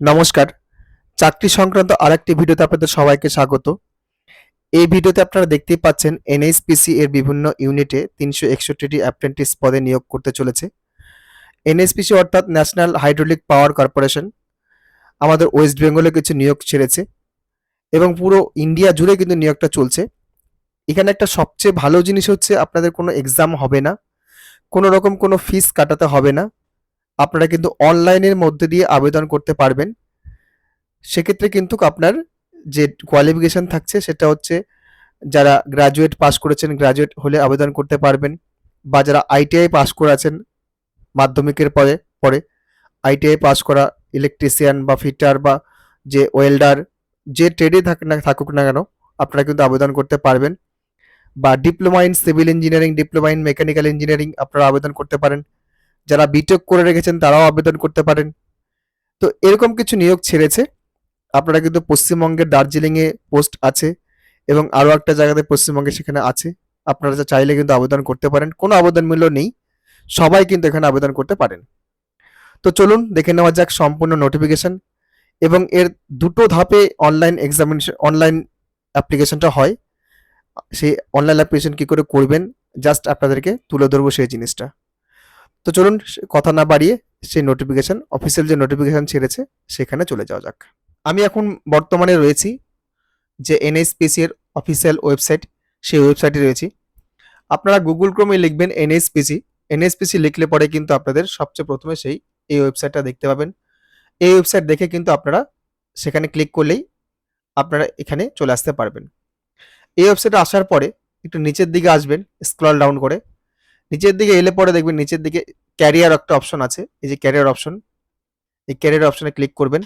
নমস্কার। চাকরি সংক্রান্ত আরেকটি ভিডিওতে আপনাদের সবাইকে স্বাগত। এই ভিডিওতে আপনারা দেখতেই পাচ্ছেন এনএসপিসি এর বিভিন্ন ইউনিটে তিনশো একষট্টিটি অ্যাপ্রেন্টিস পদে নিয়োগ করতে চলেছে। এনএসপিসি অর্থাৎ ন্যাশনাল হাইড্রোলিক পাওয়ার কর্পোরেশন আমাদের ওয়েস্ট বেঙ্গলে কিছু নিয়োগ ছেড়েছে এবং পুরো ইন্ডিয়া জুড়ে কিন্তু নিয়োগটা চলছে। এখানে একটা সবচেয়ে ভালো জিনিস হচ্ছে, আপনাদের কোনো এক্সাম হবে না, কোনো রকম কোনো ফিস কাটাতে হবে না। আপনারা কিন্তু অনলাইনের মধ্যে দিয়ে আবেদন করতে পারবেন। সেক্ষেত্রে কিন্তু আপনার যে কোয়ালিফিকেশন থাকছে সেটা হচ্ছে যারা গ্রাজুয়েট পাস করেছেন গ্রাজুয়েট হলে আবেদন করতে পারবেন বা যারা আইটিআই পাস করেছেন মাধ্যমিকের পরে পরে আইটিআই পাস করা ইলেকট্রিশিয়ান বা ফিটার বা যে ওয়েল্ডার যে ট্রেডে থাক না, থাকুক না কেন আপনারা কিন্তু আবেদন করতে পারবেন। বা diploma in civil engineering diploma in mechanical engineering আপনারা আবেদন করতে পারেন। যারা বিটেক করে রেখেছেন তারাও আবেদন করতে পারেন। তো এরকম কিছু নিয়োগ ছেড়েছে। আপনারা কিন্তু পশ্চিমবঙ্গের দার্জিলিংয়ে পোস্ট আছে এবং আরও একটা জায়গাতে পশ্চিমবঙ্গে সেখানে আছে। আপনারা যা চাইলে কিন্তু আবেদন করতে পারেন। কোনো আবেদন মূল্য নেই। সবাই কিন্তু এখানে আবেদন করতে পারেন। তো চলুন, দেখে নেওয়া যাক সম্পূর্ণ নোটিফিকেশন এবং এর দুটো ধাপে অনলাইন এক্সামিনেশন অনলাইন অ্যাপ্লিকেশনটা হয়। সেই অনলাইন অ্যাপ্লিকেশন কী করে করবেন? জাস্ট আপনাদেরকে তুলে ধরবো সেই জিনিসটা। তো চলুন কথা না বাড়িয়ে সেই নোটিফিকেশন অফিসিয়াল যে নোটিফিকেশন ছেড়েছে সেখানে চলে যাওয়া যাক। আমি এখন বর্তমানে রয়েছি যে এনএসপিসি এর অফিসিয়াল ওয়েবসাইট সেই ওয়েবসাইটে রয়েছি। আপনারা গুগল ক্রোমে লিখবেন এনএসপিসি এনএসপিসি লিখলে পরে কিন্তু আপনাদের সবচেয়ে প্রথমে সেই, এই ওয়েবসাইটটা দেখতে পাবেন। এই ওয়েবসাইট দেখে কিন্তু আপনারা সেখানে ক্লিক করলেই আপনারা এখানে চলে আসতে পারবেন। এই ওয়েবসাইটে আসার পরে একটু নিচের দিকে আসবেন স্ক্রল ডাউন করে। নিচের দিকে এলে পরে দেখবেন নিচের দিকে ক্যারিয়ার একটা অপশন আছে। এই যে ক্যারিয়ার অপশন এই ক্যারিয়ার অপশনে ক্লিক করবেন।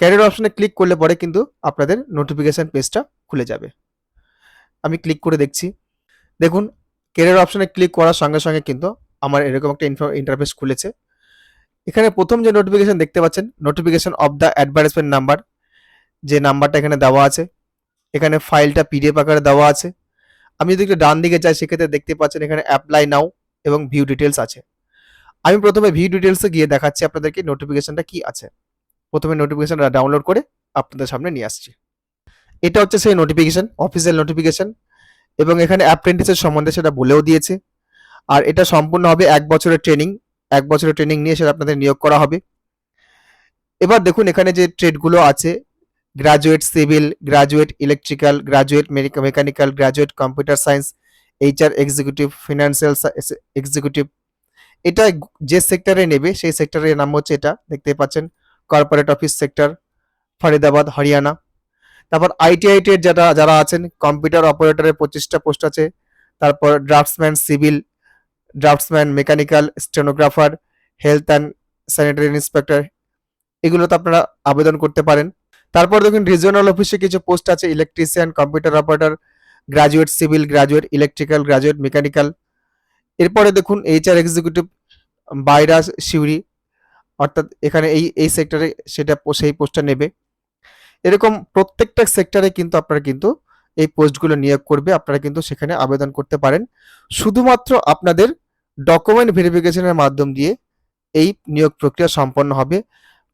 ক্যারিয়ার অপশনে ক্লিক করলে পরে কিন্তু আপনাদের নোটিফিকেশন পেজটা খুলে যাবে। আমি ক্লিক করে দেখছি। দেখুন ক্যারিয়ার অপশনে ক্লিক করার সঙ্গে সঙ্গে কিন্তু আমার এরকম একটা ইন্টারফেস খুলেছে। এখানে প্রথম যে নোটিফিকেশন দেখতে পাচ্ছেন notification of the advertisement number যে নাম্বারটা এখানে দেওয়া আছে। এখানে ফাইলটা পিডিএফ আকারে দেওয়া আছে। আমি যদি একটু ডান দিকে যাই, সেক্ষেত্রে দেখতে পাচ্ছেন এখানে অ্যাপ্লাই নাও এবং ভিউ ডিটেলস আছে। আমি প্রথমে ভিউ ডিটেলসে গিয়ে দেখাচ্ছি আপনাদেরকে নোটিফিকেশনটা কি আছে। প্রথমে নোটিফিকেশনটা ডাউনলোড করে আপনাদের সামনে নিয়ে আসছি। এটা হচ্ছে সেই নোটিফিকেশন অফিসিয়াল নোটিফিকেশন এবং এখানে অ্যাপ্রেন্টিসের সম্বন্ধে সেটা বলেও দিয়েছে। আর এটা সম্পূর্ণ হবে এক বছরের ট্রেনিং এক বছরের ট্রেনিং নিয়ে সেটা আপনাদের নিয়োগ করা হবে। এবার দেখুন এখানে যে ট্রেডগুলো আছে graduate civil graduate electrical graduate mechanical graduate computer science HR executive financial executive এটা যে সেক্টরে নেবে, সেই সেক্টরের নাম হচ্ছে এটা দেখতে পাচ্ছেন corporate office sector Faridabad Haryana তারপর আইটিআই টের যারা যারা আছেন কম্পিউটার অপারেটরের পঁচিশটা পোস্ট আছে, তারপর draftsman civil draftsman mechanical stenographer health and sanitary inspector এগুলোতে আপনারা আবেদন করতে পারেন। তারপর দেখুন রিজিওনাল অফিসে কিছু পোস্ট আছে electrician computer operator graduate civil graduate electrical graduate mechanical এরপরে দেখুন এইচআর এক্সিকিউটিভ বাইরা শিউরি অর্থাৎ এখানে এই এই সেক্টরে সেটা সেই পোস্টটা নেবে। এরকম প্রত্যেকটা সেক্টরে কিন্তু আপনারা কিন্তু এই পোস্টগুলো নিয়োগ করবে, আপনারা কিন্তু সেখানে আবেদন করতে পারেন। শুধুমাত্র আপনাদের ডকুমেন্ট ভেরিফিকেশনের মাধ্যম দিয়ে এই নিয়োগ প্রক্রিয়া সম্পন্ন হবে।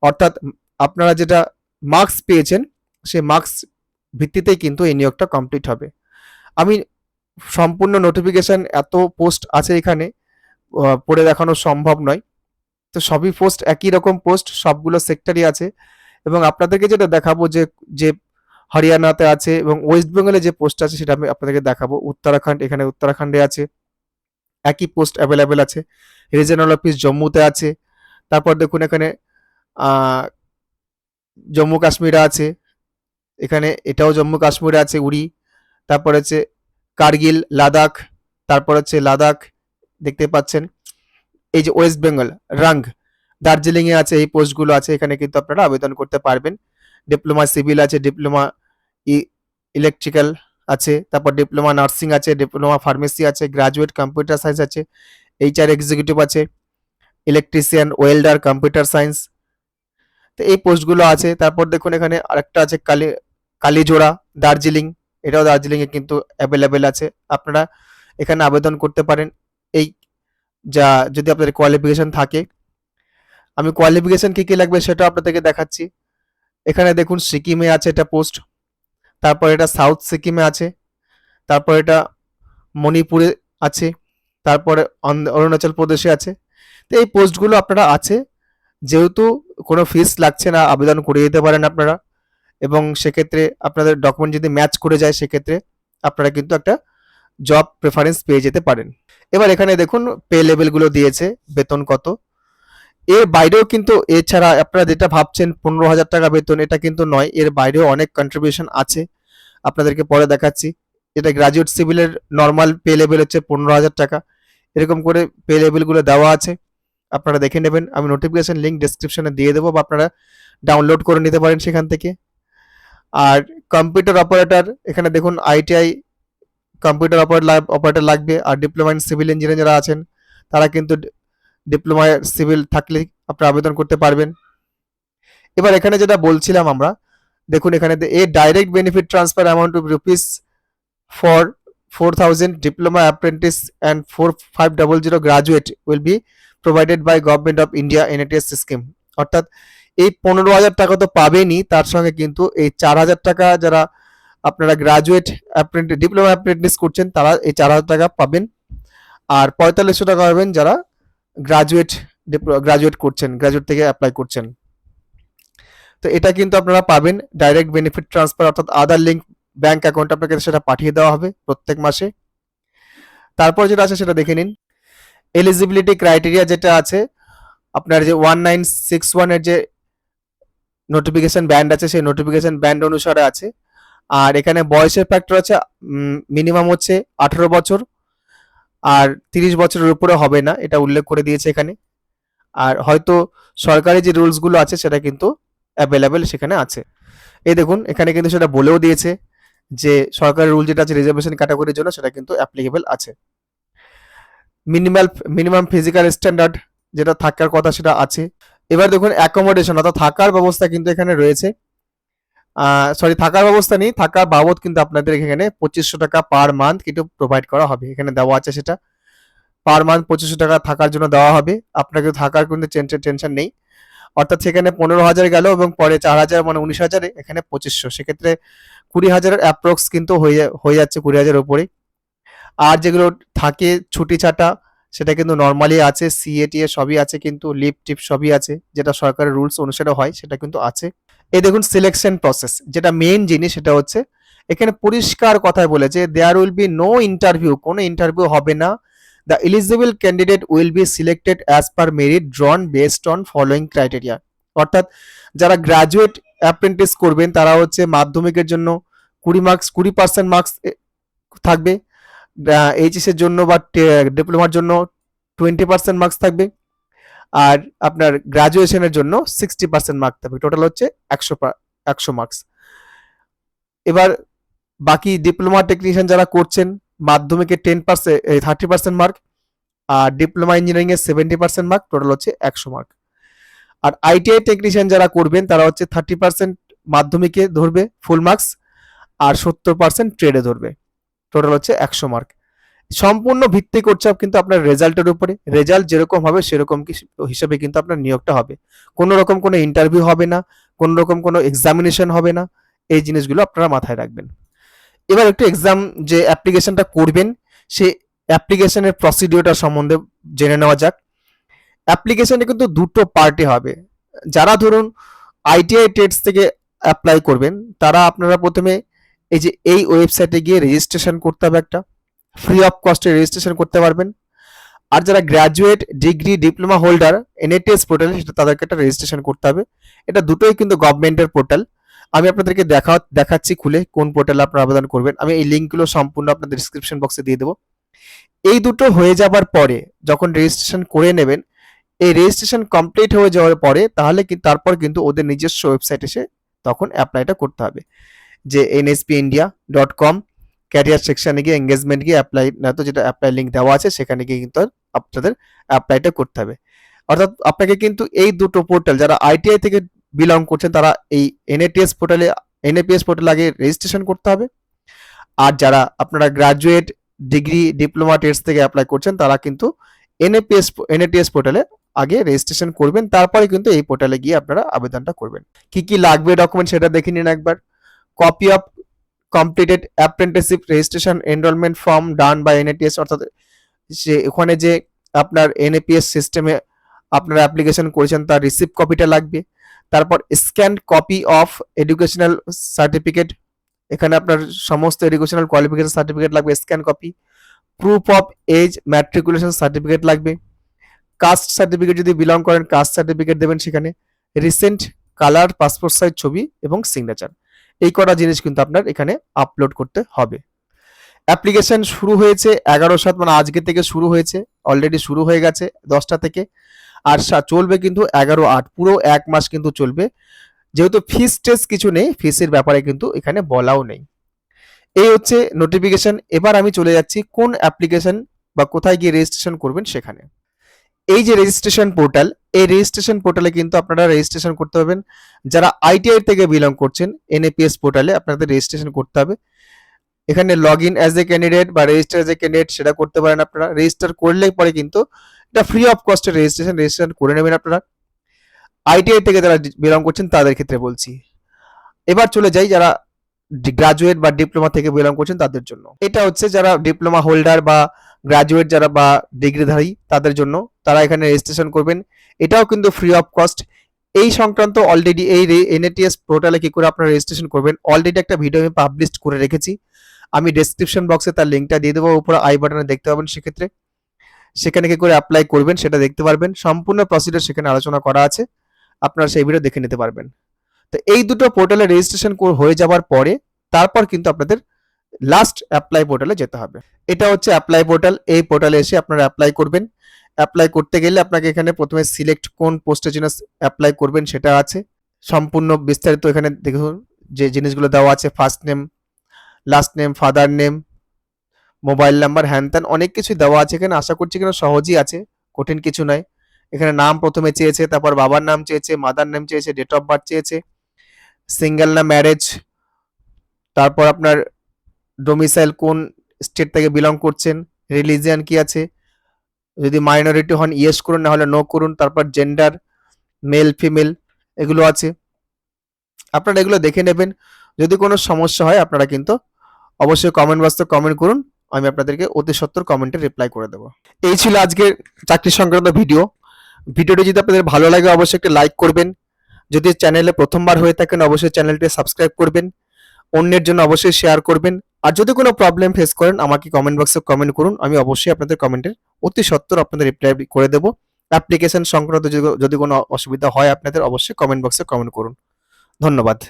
অর্থাৎ আপনারা যেটা মার্কস পেয়েছেন সেই মার্কস ভিত্তিতেই কিন্তু এই নিয়োগটা কমপ্লিট হবে। আমি সম্পূর্ণ নোটিফিকেশন এত পোস্ট আছে এখানে পড়ে দেখানো সম্ভব নয়। তো সবই পোস্ট একই রকম পোস্ট সবগুলো সেক্টরই আছে। এবং আপনাদেরকে যেটা দেখাবো যে যে হরিয়ানাতে আছে এবং ওয়েস্ট বেঙ্গলে যে পোস্ট আছে সেটা আমি আপনাদেরকে দেখাবো। উত্তরাখণ্ড, এখানে উত্তরাখণ্ডে আছে। একই পোস্ট অ্যাভেলেবেল আছে। রিজনাল অফিস জম্মুতে আছে। তারপর দেখুন এখানে জম্মু কাশ্মীরে আছে, এখানে এটাও জম্মু কাশ্মীরে আছে, উড়ি, তারপর হচ্ছে কার্গিল, লাদাখ, তারপর হচ্ছে লাদাখ, দেখতে পাচ্ছেন। এই যে ওয়েস্ট বেঙ্গল রাং দার্জিলিং এ আছে, এই পোস্টগুলো আছে, এখানে কিন্তু আপনারা আবেদন করতে পারবেন। ডিপ্লোমা সিভিল আছে, ডিপ্লোমা ইলেকট্রিক্যাল আছে, তারপর ডিপ্লোমা নার্সিং আছে, ডিপ্লোমা ফার্মেসি আছে, গ্রাজুয়েট কম্পিউটার সায়েন্স আছে, এইচআর এক্সিকিউটিভ আছে, ইলেকট্রিশিয়ান, ওয়েল্ডার, কম্পিউটার সায়েন্স তো এই পোস্টগুলো আছে। তারপর দেখুন এখানে আরেকটা আছে কালি, কালীজোড়া, দার্জিলিং। এটাও দার্জিলিংয়ে কিন্তু অ্যাভেলেবেল আছে। আপনারা এখানে আবেদন করতে পারেন। এই যা, যদি আপনাদের কোয়ালিফিকেশন থাকে। আমি কোয়ালিফিকেশন কি কি লাগবে সেটা আপনাদেরকে দেখাচ্ছি। এখানে দেখুন সিকিমে আছে এটা পোস্ট। তারপর এটা সাউথ সিকিমে আছে। তারপর এটা মণিপুরে আছে। তারপরে অরুণাচল প্রদেশে আছে। তো এই পোস্টগুলো আপনারা আছে। যেহেতু কোনো ফিস লাগছে না, আবেদন করে দিতে পারেন আপনারা। এবং সেক্ষেত্রে আপনাদের ডকুমেন্ট যদি ম্যাচ করে যায়, সেক্ষেত্রে আপনারা কিন্তু একটা জব প্রেফারেন্স পেয়ে যেতে পারেন। এবার এখানে দেখুন পে লেভেলগুলো দিয়েছে, বেতন কত। এর বাইরেও কিন্তু এছাড়া আপনারা যেটা ভাবছেন, পনেরো হাজার টাকা বেতন, এটা কিন্তু নয়, এর বাইরেও অনেক কন্ট্রিবিউশন আছে। আপনাদেরকে পরে দেখাচ্ছি। এটা গ্রাজুয়েট সিভিলের নর্মাল পে লেভেল হচ্ছে পনেরো হাজার টাকা। এরকম করে পে লেভেলগুলো দেওয়া আছে। আপনারা দেখে নেবেন। আমি নোটিফিকেশন লিঙ্ক ডিসক্রিপশনে দিয়ে দেবো বা আপনারা ডাউনলোড করে নিতে পারেন সেখান থেকে। আর কম্পিউটার অপারেটর এখানে দেখুন আইটিআই কম্পিউটার অপারেটর অপারেটর লাগবে। আর ডিপ্লোমা ইন সিভিল ইঞ্জিনিয়ার যারা আছেন, তারা কিন্তু ডিপ্লোমা সিভিল থাকলে আপনারা আবেদন করতে পারবেন। এবার এখানে যেটা বলছিলাম আমরা, দেখুন এখানে a direct benefit transfer amount of rupees for four diploma apprentice and four five double provided by government of India NATS scheme অর্থাৎ এই পনেরো হাজার টাকা তো পাবেনই, তার সঙ্গে কিন্তু এই চার হাজার টাকা যারা আপনারা গ্রাজুয়েট অ্যাপ্রেন্টিস ডিপ্লোমা অ্যাপ্রেন্টিস করছেন, তারা এই চার হাজার টাকা পাবেন। আর পঁয়তাল্লিশশো টাকা পাবেন যারা গ্রাজুয়েট গ্রাজুয়েট করছেন গ্রাজুয়েট থেকে অ্যাপ্লাই করছেন। তো এটা কিন্তু আপনারা পাবেন ডাইরেক্ট বেনিফিট ট্রান্সফার অর্থাৎ আধার লিঙ্ক ব্যাংক অ্যাকাউন্ট আপনাকে সেটা পাঠিয়ে দেওয়া হবে প্রত্যেক মাসে। তারপর যেটা আছে সেটা দেখে নিন। এলিজিবিলিটি ক্রাইটেরিয়া যেটা আছে, আপনার যে ওয়ান নাইন সিক্স ওয়ানের যে নোটিফিকেশন ব্যান্ড আছে, সেই নোটিফিকেশন ব্যান্ড অনুসারে আছে। আর এখানে বয়সের ফ্যাক্টর আছে মিনিমাম হচ্ছে আঠেরো বছর, আর তিরিশ বছরের উপরে হবে না, এটা উল্লেখ করে দিয়েছে এখানে। আর হয়তো সরকারি যে রুলসগুলো আছে, সেটা কিন্তু অ্যাভেলেবেল সেখানে আছে। এই দেখুন, এখানে কিন্তু সেটা বলেও দিয়েছে যে সরকারি রুল যেটা আছে রিজার্ভেশন ক্যাটাগরির জন্য সেটা কিন্তু অ্যাপ্লিকেবল আছে। মিনিমাল মিনিমাম ফিজিক্যাল স্ট্যান্ডার্ড যেটা থাকার কথা সেটা আছে। এবার দেখুন অ্যাকোমোডেশন অর্থাৎ থাকার ব্যবস্থা কিন্তু এখানে রয়েছে। সরি থাকার ব্যবস্থা নেই, থাকার বাবদ কিন্তু আপনাদের এখানে পঁচিশশো টাকা পার মান্থ কিন্তু প্রোভাইড করা হবে। এখানে দেওয়া আছে সেটা। পার মান্থ পঁচিশশো টাকা থাকার জন্য দেওয়া হবে। আপনাকে থাকার কিন্তু টেনশন নেই। অর্থাৎ সেখানে পনেরো হাজার গেল এবং পরে চার হাজার মানে উনিশ হাজারে এখানে পঁচিশশো। সেক্ষেত্রে কুড়ি হাজারের অ্যাপ্রক্স কিন্তু হয়ে হয়ে যাচ্ছে কুড়ি হাজার উপরে। আর যেগুলো থাকে ছুটি ছাটা, সেটা কিন্তু নর্মালি আছে সিএটিএ সবই আছে কিন্তু লিপ টিপ সবই আছে, যেটা সরকারের রুলস অনুসারে হয়, সেটা কিন্তু আছে। এই দেখুন সিলেকশন প্রসেস যেটা মেইন জিনিস সেটা হচ্ছে, এখানে পরিষ্কার কথায় বলেছে there will be no interview কোনো ইন্টারভিউ হবে না। The eligible candidate will be selected as per merit drawn based on following criteria অর্থাৎ যারা গ্রাজুয়েট অ্যাপ্রেন্টিস করবেন, তারা হচ্ছে মাধ্যমিকের জন্য কুড়ি মার্কস কুড়ি পার্সেন্ট মার্কস থাকবে। এইচএস এর জন্য বা ডিপ্লোমার জন্য টোয়েন্টি পার্সেন্ট মার্কস থাকবে। আর আপনার গ্রাজুয়েশনের জন্য সিক্সটি পার্সেন্ট মার্ক থাকবে। টোটাল হচ্ছে একশো একশো মার্কস এবার বাকি ডিপ্লোমা টেকনিশিয়ান যারা করছেন, মাধ্যমিকে ten percent thirty percent mark আর ডিপ্লোমা ইঞ্জিনিয়ারিং এর সেভেন্টি পার্সেন্ট মার্ক টোটাল হচ্ছে একশো মার্ক আর আইটিআই টেকনিশিয়ান যারা করবেন, তারা হচ্ছে থার্টি পার্সেন্ট মাধ্যমিকে ধরবে ফুল মার্কস আর সত্তর পার্সেন্ট ট্রেডে ধরবে। টোটাল হচ্ছে একশো মার্ক সম্পূর্ণ ভিত্তি করছে কিন্তু আপনার রেজাল্টের উপরে। রেজাল্ট যেরকম হবে, সেরকম হিসেবে কিন্তু আপনার নিয়োগটা হবে। কোনো রকম কোনো ইন্টারভিউ হবে না, কোনো রকম কোনো এক্সামিনেশন হবে না। এই জিনিসগুলো আপনারা মাথায় রাখবেন। এবার একটু এক্সাম যে অ্যাপ্লিকেশনটা করবেন সেই অ্যাপ্লিকেশনের প্রসিডিওরটা সম্বন্ধে জেনে নেওয়া যাক। অ্যাপ্লিকেশনে কিন্তু দুটো পার্টি হবে। যারা ধরুন আইটিআই টেটস থেকে অ্যাপ্লাই করবেন, তারা আপনারা প্রথমে এই যে এই ওয়েবসাইটে গিয়ে রেজিস্ট্রেশন করতে হবে একটা। ফ্রি অফ কস্টে রেজিস্ট্রেশন করতে পারবেন। আর যারা graduate degree diploma holder NATS পোর্টালে সেটা তাদেরকে একটা রেজিস্ট্রেশন করতে হবে। এটা দুটোই কিন্তু গভর্নমেন্টের পোর্টাল আমি আপনাদেরকে দেখা, দেখাচ্ছি খুলে কোন পোর্টালে আপনারা আবেদন করবেন। আমি এই লিঙ্কগুলো সম্পূর্ণ আপনাদের ডিসক্রিপশন বক্সে দিয়ে দেবো। এই দুটো হয়ে যাবার পরে, যখন রেজিস্ট্রেশন করে নেবেন, এই রেজিস্ট্রেশন কমপ্লিট হয়ে যাওয়ার পরে, তাহলে তারপর কিন্তু ওদের নিজস্ব ওয়েবসাইট এসে তখন অ্যাপ্লাইটা করতে হবে। যে NSP India dot com career সেকশনে গিয়ে এঙ্গেজমেন্ট গিয়ে অ্যাপ্লাই না তো যেটা অ্যাপ্লাই লিঙ্ক দেওয়া আছে, সেখানে গিয়ে কিন্তু আপনাদের অ্যাপ্লাইটা করতে হবে। অর্থাৎ আপনাকে কিন্তু এই দুটো পোর্টাল যারা আইটিআই থেকে বিলং করছেন, তারা এই এনএটিএস পোর্টালে এনএপিএস পোর্টালে আগে রেজিস্ট্রেশন করতে হবে। আর যারা আপনারা গ্রাজুয়েট ডিগ্রি ডিপ্লোমা টেস্ট থেকে অ্যাপ্লাই করছেন, তারা কিন্তু এনএপিএস এনএটিএস পোর্টালে আগে রেজিস্ট্রেশন করবেন। তারপরে কিন্তু এই পোর্টালে গিয়ে আপনারা আবেদনটা করবেন। কি কি লাগবে ডকুমেন্ট সেটা দেখে নিন একবার। Copy of completed apprenticeship registration enrolment form done by NATS অর্থাৎ যে ওখানে যে আপনার এনএপিএস সিস্টেমে আপনারা অ্যাপ্লিকেশন করেছেন, তার রিসিপ্ট কপিটা লাগবে। তারপর scan copy of educational certificate এখানে আপনার সমস্ত এডুকেশনাল কোয়ালিফিকেশন সার্টিফিকেট লাগবে scan copy proof of age matriculation certificate লাগবে। কাস্ট সার্টিফিকেট যদি বিলং করেন কাস্ট সার্টিফিকেট দেবেন সেখানে। রিসেন্ট কালার পাসপোর্ট সাইজ ছবি এবং সিগনেচার এই কটা জিনিস কিন্তু আপনার এখানে আপলোড করতে হবে। অ্যাপ্লিকেশন শুরু হয়েছে এগারো সাত মানে আজকে থেকে শুরু হয়েছে অলরেডি শুরু হয়ে গেছে দশটা থেকে। আর চলবে কিন্তু এগারো আট, পুরো এক মাস কিন্তু চলবে। যেহেতু ফিস টেস্ট কিছু নেই ফিসের ব্যাপারে কিন্তু এখানে বলাও নেই। এই হচ্ছে নোটিফিকেশন এবার আমি চলে যাচ্ছি কোন অ্যাপ্লিকেশন বা কোথায় গিয়ে রেজিস্ট্রেশন করবেন সেখানে। এই যে রেজিস্ট্রেশন পোর্টাল এই রেজিস্ট্রেশন পোর্টালে কিন্তু আপনারা রেজিস্ট্রেশন করতে পারবেন। যারা আইটিআই থেকে বিলং করছেন এনএপিএস পোর্টালে আপনাদের রেজিস্ট্রেশন করতে হবে। এখানে log in as a candidate বা রেজিস্টার অ্যাজ এ ক্যান্ডিডেট সেটা করতে পারেন আপনারা। রেজিস্টার করলে পরে কিন্তু এটা ফ্রি অফ কস্টের রেজিস্ট্রেশন রেজিস্ট্রেশন করে নেবেন আপনারা। আইটিআই থেকে যারা বিলং করছেন, তাদের ক্ষেত্রে বলছি। এবার চলে যাই যারা গ্রাজুয়েট বা ডিপ্লোমা থেকে বিলং করছেন, তাদের জন্য। এটা হচ্ছে যারা ডিপ্লোমা হোল্ডার বা গ্রাজুয়েট যারা বা ডিগ্রিধারী, তাদের জন্য তারা এখানে রেজিস্ট্রেশন করবেন। এটাও কিন্তু ফ্রি অফ কস্ট এই সংক্রান্ত অলরেডি এই এনএটিএস পোর্টালে কি করে আপনারা রেজিস্ট্রেশন করবেন অলরেডি একটা ভিডিও আমি পাবলিশ করে রেখেছি। আমি ডেসক্রিপশন বক্সে তার লিঙ্কটা দিয়ে দেবো, উপরে আই বাটনে দেখতে পাবেন সেক্ষেত্রে। সেখানে কি করে অ্যাপ্লাই করবেন সেটা দেখতে পারবেন। সম্পূর্ণ প্রসিডিউর সেখানে আলোচনা করা আছে। আপনারা সেই ভিডিও দেখে নিতে পারবেন। তো এই দুটো পোর্টালে রেজিস্ট্রেশন হয়ে যাওয়ার পরে, তারপর কিন্তু আপনাদের লাস্ট অ্যাপ্লাই পোর্টালে যেতে হবে। এটা হচ্ছে অ্যাপ্লাই পোর্টাল এই পোর্টালে এসে আপনারা অ্যাপ্লাই করবেন। অ্যাপ্লাই করতে গেলে আপনাকে এখানে প্রথমে সিলেক্ট কোন পোস্টের জন্য অ্যাপ্লাই করবেন সেটা আছে। সম্পূর্ণ বিস্তারিত এখানে দেখুন, যে জিনিসগুলো দেওয়া আছে first name last name father name mobile number হ্যান ত্যান অনেক কিছু দেওয়া আছে এখানে। আশা করছি এখানে সহজই আছে, কঠিন কিছু নয়। এখানে নাম প্রথমে চেয়েছে, তারপর বাবার নাম চেয়েছে মাদার নেম চেয়েছে ডেট অফ বার্থ চেয়েছে সিঙ্গেল না ম্যারেজ তারপর আপনার ডোমিসাইল কোন স্টেট থেকে বিলং করছেন রিলিজিয়ান কি আছে? যদি মাইনরিটি হন ইয়েস করুন, না হলে নো করুন, তারপর জেন্ডার মেল ফিমেল এগুলো আছে। আপনারা এগুলো দেখে নেবেন। যদি কোনো সমস্যা হয়, আপনারা কিন্তু অবশ্যই কমেন্ট বক্সে কমেন্ট করুন, আমি আপনাদেরকে অতি সত্তর কমেন্টে রিপ্লাই করে দেবো। এই ছিল আজকের চাকরি সংক্রান্ত ভিডিও ভিডিওটি যদি আপনাদের ভালো লাগে, অবশ্যই একটি লাইক করবেন। যদি চ্যানেলে প্রথমবার হয়ে থাকেন, অবশ্যই চ্যানেলটি সাবস্ক্রাইব করবেন। অন্যের জন্য অবশ্যই শেয়ার করবেন। আর যদি কোনো প্রবলেম ফেস করেন, আমাকে কমেন্ট বক্সে কমেন্ট করুন। আমি অবশ্যই আপনাদের কমেন্টের অতি সত্তর আপনাদের রিপ্লাই করে দেবো। অ্যাপ্লিকেশন সংক্রান্ত যদি- কোনো অসুবিধা হয় আপনাদের, অবশ্যই কমেন্ট বক্সে কমেন্ট করুন। ধন্যবাদ।